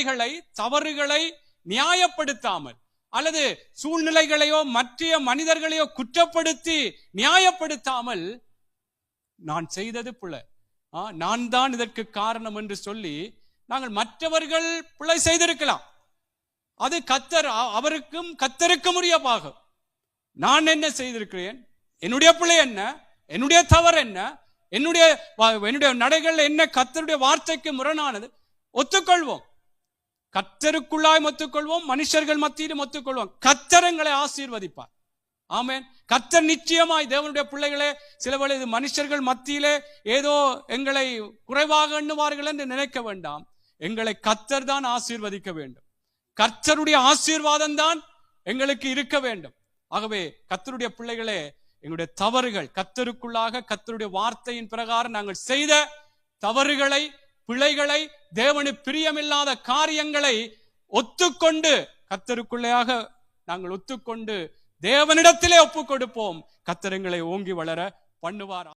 பிழைகளை தவறுகளை நியாயப்படுத்தாமல் அல்லது சூழ்நிலைகளையோ மற்ற மனிதர்களையோ குற்றப்படுத்தி நியாயப்படுத்தாமல் நான் செய்தது பிழை நான் தான் இதற்கு காரணம் என்று சொல்லி நாங்கள் மற்றவர்கள் பிழை செய்திருக்கலாம். அது கத்தர் அவருக்கும் கத்தருக்கும் உரிய பாகம். நான் என்ன செய்திருக்கிறேன்? என்னுடைய பிழை என்ன? என்னுடைய தவறு என்ன? என்னுடைய என்னுடைய நடைகள் என்ன? கத்தருடைய வார்த்தைக்கு முரணானது? ஒத்துக்கொள்வோம். கத்தருக்குள்ளாய் ஒத்துக்கொள்வோம் மனுஷர்கள் மத்தியிலும் ஒத்துக்கொள்வோம் கத்தரங்களை ஆசீர்வதிப்பார். ஆமேன். கத்தர் நிச்சயமாய் தேவனுடைய பிள்ளைகளே சில வேளை இது மனுஷர்கள் மத்தியிலே ஏதோ எங்களை குறைவாக எண்ணுவார்கள் என்று நினைக்க வேண்டாம். எங்களை கத்தர் தான் ஆசீர்வதிக்க வேண்டும். கர்த்தருடைய ஆசீர்வாதம் தான் எங்களுக்கு இருக்க வேண்டும். ஆகவே கத்தருடைய பிள்ளைகளே எங்களுடைய தவறுகள் கத்தருக்குள்ளாக கத்தருடைய வார்த்தையின் பிரகாரம் நாங்கள் செய்த தவறுகளை பிழைகளை தேவனு பிரியமில்லாத காரியங்களை ஒத்துக்கொண்டு கத்தருக்குள்ளையாக நாங்கள் ஒத்துக்கொண்டு தேவனிடத்திலே ஒப்புக் கொடுப்போம் கத்தரங்களை ஓங்கி வளர பண்ணுவார்?